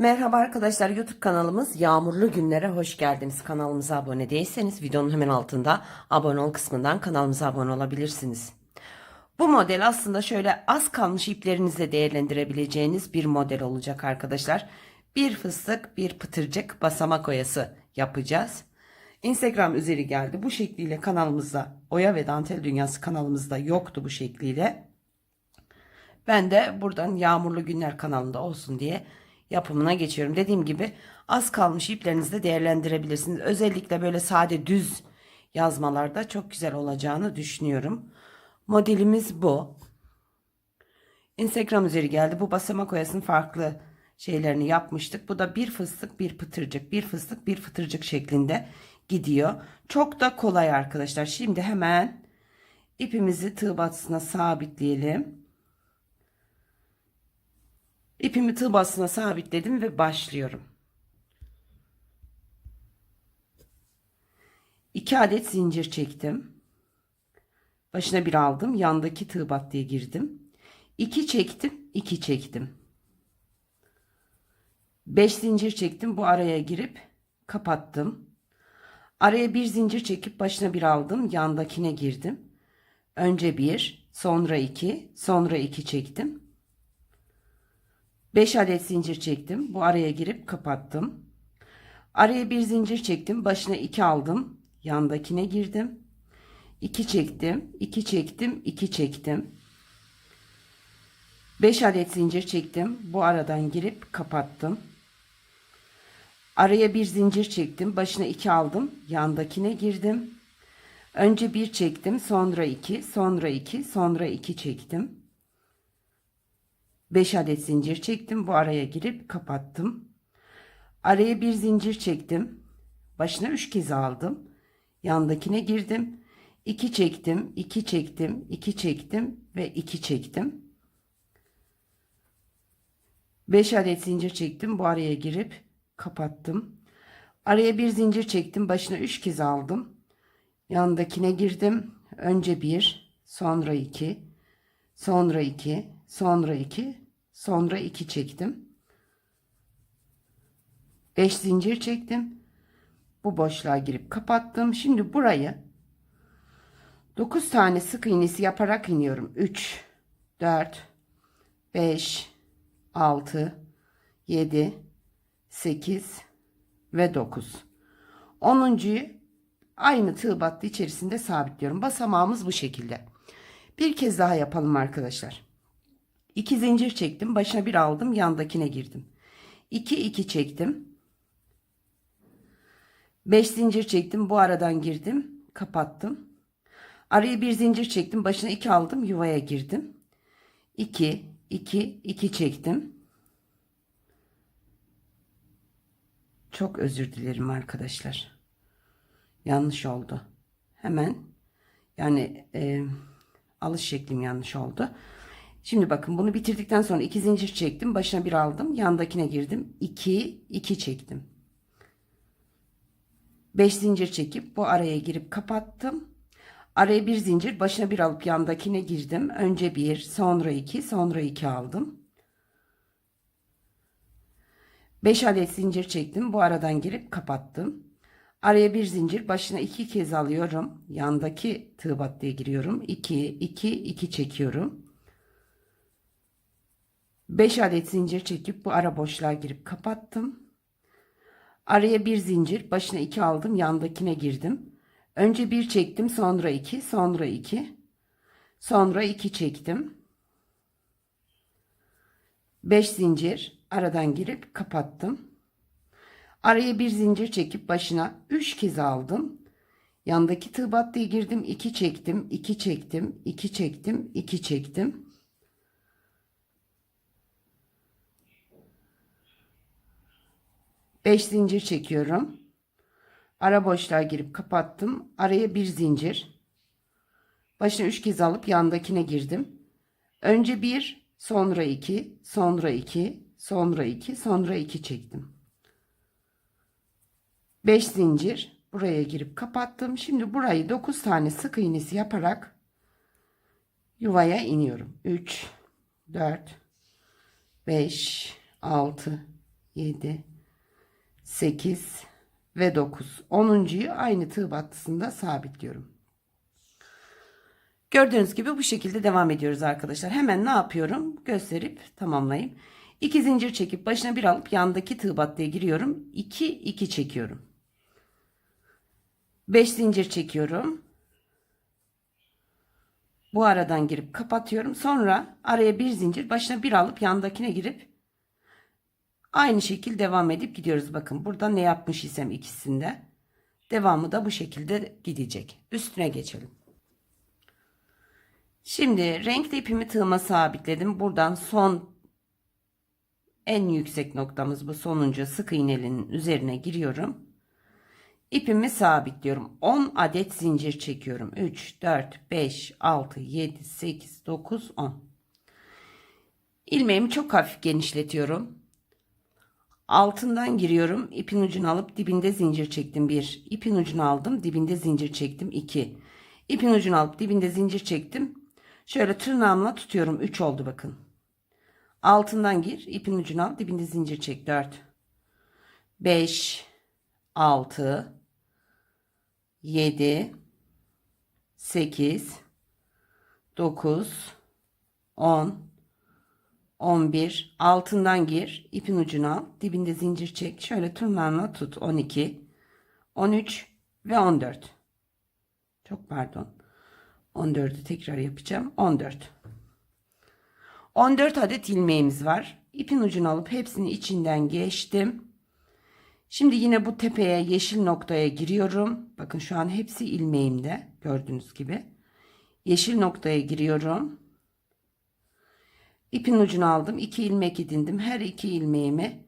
Merhaba arkadaşlar YouTube kanalımız Yağmurlu Günlere hoş geldiniz. Kanalımıza abone değilseniz videonun hemen altında abone ol kısmından kanalımıza abone olabilirsiniz. Bu model aslında şöyle az kalmış iplerinizle değerlendirebileceğiniz bir model olacak arkadaşlar. Bir fıstık bir pıtırcık basamak oyası yapacağız. Instagram üzeri geldi. Bu şekliyle kanalımızda Oya ve Dantel Dünyası kanalımızda yoktu bu şekliyle. Ben de buradan Yağmurlu Günler kanalında olsun diye yapımına geçiyorum. Dediğim gibi az kalmış iplerinizi de değerlendirebilirsiniz. Özellikle böyle sade düz yazmalarda çok güzel olacağını düşünüyorum. Modelimiz bu. Instagram üzeri geldi. Bu basamak oyasının farklı şeylerini yapmıştık. Bu da bir fıstık bir pıtırcık bir fıstık bir fıtırcık şeklinde gidiyor. Çok da kolay arkadaşlar. Şimdi hemen ipimizi tığ batısına sabitleyelim. İpimi tığ basına sabitledim ve başlıyorum. 2 adet zincir çektim. Başına bir aldım. Yandaki tığ battıya girdim. 2 çektim. 2 çektim. 5 zincir çektim. Bu araya girip kapattım. Araya bir zincir çekip başına bir aldım. Yandakine girdim. Önce bir, sonra iki, sonra iki çektim. 5 adet zincir çektim. Bu araya girip kapattım. Araya bir zincir çektim. Başına 2 aldım. Yandakine girdim. 2 çektim. 2 çektim. 2 çektim. 5 adet zincir çektim. Bu aradan girip kapattım. Araya bir zincir çektim. Başına 2 aldım. Yandakine girdim. Önce 1 çektim. Sonra 2. Sonra 2. Sonra 2 çektim. 5 adet zincir çektim. Bu araya girip kapattım. Araya bir zincir çektim. Başına 3 kez aldım. Yandakine girdim. 2 çektim, 2 çektim, 2 çektim ve 2 çektim. 5 adet zincir çektim. Bu araya girip kapattım. Araya bir zincir çektim. Başına 3 kez aldım. Yandakine girdim. Önce 1, sonra 2, sonra 2, sonra 2, sonra 2 çektim. 5 zincir çektim. Bu boşluğa girip kapattım. Şimdi burayı 9 tane sık iğnesi yaparak iniyorum. 3 4 5 6 7 8 ve 9. 10.'yu aynı tığ battı içerisinde sabitliyorum. Basamağımız bu şekilde. Bir kez daha yapalım arkadaşlar. 2 zincir çektim. Başına bir aldım. Yandakine girdim. 2 2 çektim. 5 zincir çektim. Bu aradan girdim. Kapattım. Araya bir zincir çektim. Başına 2 aldım. Yuvaya girdim. 2 2 2 çektim. Çok özür dilerim arkadaşlar. Yanlış oldu. Hemen yani e, alış şeklim yanlış oldu. Şimdi bakın bunu bitirdikten sonra iki zincir çektim. Başına bir aldım. Yandakine girdim. 2 2 çektim. 5 zincir çekip bu araya girip kapattım. Araya bir zincir başına bir alıp yandakine girdim. Önce bir, sonra iki, sonra iki aldım. 5 adet zincir çektim. Bu aradan girip kapattım. Araya bir zincir başına iki kez alıyorum. Yandaki tığ battıya giriyorum. 2 2 2 çekiyorum. 5 adet zincir çekip bu ara boşluğa girip kapattım. Araya bir zincir başına 2 aldım. Yandakine girdim. Önce bir çektim, sonra 2, sonra 2. Sonra 2 çektim. 5 zincir aradan girip kapattım. Araya bir zincir çekip başına 3 kez aldım. Yandaki tığ battıya girdim. 2 çektim. 2 çektim. 2 çektim. 2 çektim. Beş zincir çekiyorum. Ara boşluğa girip kapattım. Araya bir zincir. Başına 3 kez alıp yandakine girdim. Önce 1, sonra 2, sonra 2, sonra 2, sonra 2 çektim. 5 zincir buraya girip kapattım. Şimdi burayı 9 tane sık iğnesi yaparak yuvaya iniyorum. 3 4 5 6 7 8 ve 9. 10.yu aynı tığ battısında sabitliyorum. Gördüğünüz gibi bu şekilde devam ediyoruz arkadaşlar. Hemen ne yapıyorum? Gösterip tamamlayayım. 2 zincir çekip başına bir alıp yandaki tığ battıya giriyorum. 2 2 çekiyorum. 5 zincir çekiyorum. Bu aradan girip kapatıyorum. Sonra araya bir zincir başına bir alıp yandakine girip aynı şekil devam edip gidiyoruz. Bakın burada ne yapmış isem ikisinde. Devamı da bu şekilde gidecek. Üstüne geçelim. Şimdi renkli ipimi tığıma sabitledim. Buradan son en yüksek noktamız bu sonuncu sık iğnelinin üzerine giriyorum. İpimi sabitliyorum. 10 adet zincir çekiyorum. 3, 4, 5, 6, 7, 8, 9, 10. İlmeğimi çok hafif genişletiyorum. Altından giriyorum. İpin ucunu alıp dibinde zincir çektim. 1. İpin ucunu aldım. Dibinde zincir çektim. 2. İpin ucunu alıp dibinde zincir çektim. Şöyle tırnağımla tutuyorum. 3 oldu bakın. Altından gir. ipin ucunu al. Dibinde zincir çek. 4. 5. 6. 7 8 9 10 11 altından gir ipin ucunu al dibinde zincir çek şöyle tırnağınla tut 12 13 ve 14 çok pardon 14'ü tekrar yapacağım 14 14 adet ilmeğimiz var ipin ucunu alıp hepsini içinden geçtim Şimdi yine bu tepeye yeşil noktaya giriyorum. Bakın şu an hepsi ilmeğimde gördüğünüz gibi. Yeşil noktaya giriyorum. İpin ucunu aldım. iki ilmek edindim. Her iki ilmeğimi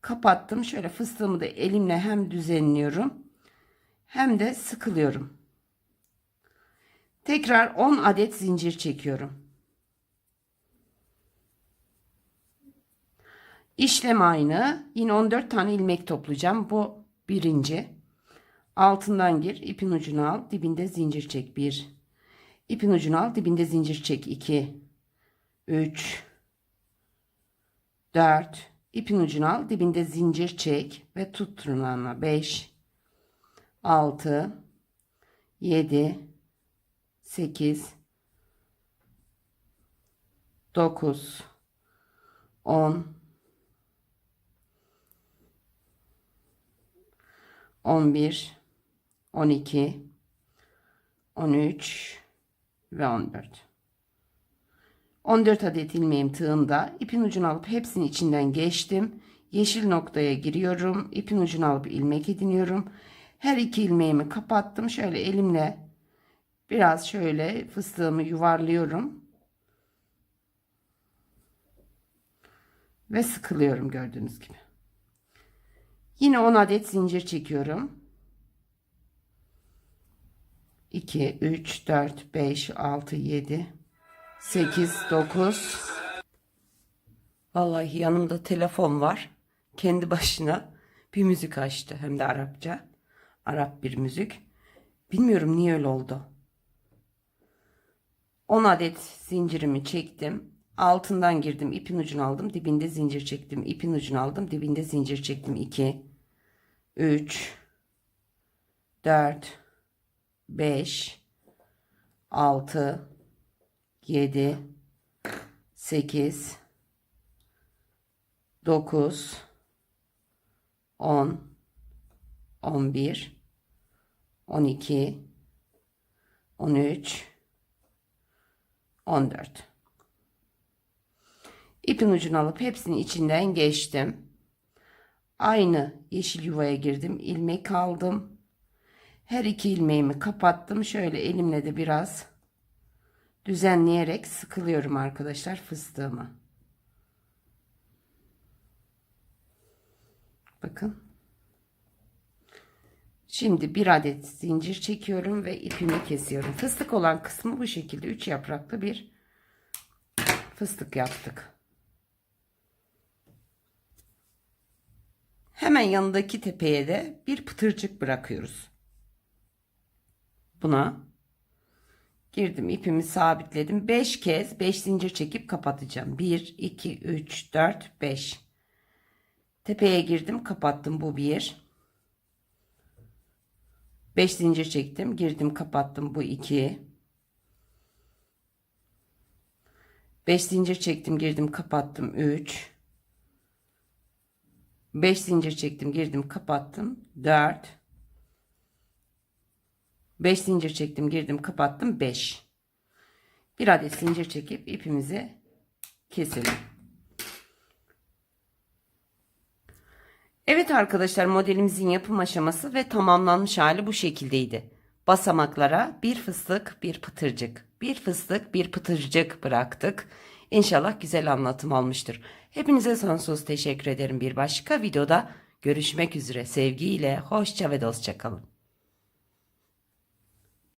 kapattım. Şöyle fıstığımı da elimle hem düzenliyorum hem de sıkılıyorum. Tekrar 10 adet zincir çekiyorum. İşlem aynı. Yine 14 tane ilmek toplayacağım. Bu birinci. Altından gir. ipin ucunu al. Dibinde zincir çek. 1. İpin ucunu al. Dibinde zincir çek. 2. 3. 4. İpin ucunu al. Dibinde zincir çek. Ve tut tırnağına. 5. 6. 7. 8. 9. 10. 11, 12, 13 ve 14. 14 adet ilmeğim tığımda. ipin ucunu alıp hepsini içinden geçtim. Yeşil noktaya giriyorum. ipin ucunu alıp ilmek ediniyorum. Her iki ilmeğimi kapattım. Şöyle elimle biraz şöyle fıstığımı yuvarlıyorum. Ve sıkılıyorum gördüğünüz gibi. Yine 10 adet zincir çekiyorum. 2, 3, 4, 5, 6, 7, 8, 9. Vallahi yanımda telefon var. Kendi başına bir müzik açtı. Hem de Arapça. Arap bir müzik. Bilmiyorum niye öyle oldu. 10 adet zincirimi çektim. Altından girdim. ipin ucunu aldım. Dibinde zincir çektim. ipin ucunu aldım. Dibinde zincir çektim. 2 3 4 5 6 7 8 9 10 11 12 13 14 İpin ucunu alıp hepsini içinden geçtim. Aynı yeşil yuvaya girdim. ilmek aldım. Her iki ilmeğimi kapattım. Şöyle elimle de biraz düzenleyerek sıkılıyorum arkadaşlar fıstığımı. Bakın. Şimdi bir adet zincir çekiyorum ve ipimi kesiyorum. Fıstık olan kısmı bu şekilde 3 yapraklı bir fıstık yaptık. Hemen yanındaki tepeye de bir pıtırcık bırakıyoruz. Buna girdim ipimi sabitledim. 5 kez 5 zincir çekip kapatacağım. 1 2 3 4 5. Tepeye girdim, kapattım. Bu bir. 5 zincir çektim, girdim, kapattım. Bu iki. 5 zincir çektim, girdim, kapattım. 3. 5 zincir çektim, girdim, kapattım. 4. 5 zincir çektim, girdim, kapattım. 5. Bir adet zincir çekip ipimizi keselim. Evet arkadaşlar modelimizin yapım aşaması ve tamamlanmış hali bu şekildeydi. Basamaklara bir fıstık bir pıtırcık, bir fıstık bir pıtırcık bıraktık. İnşallah güzel anlatım almıştır. Hepinize sonsuz teşekkür ederim. Bir başka videoda görüşmek üzere. Sevgiyle, hoşça ve dostça kalın.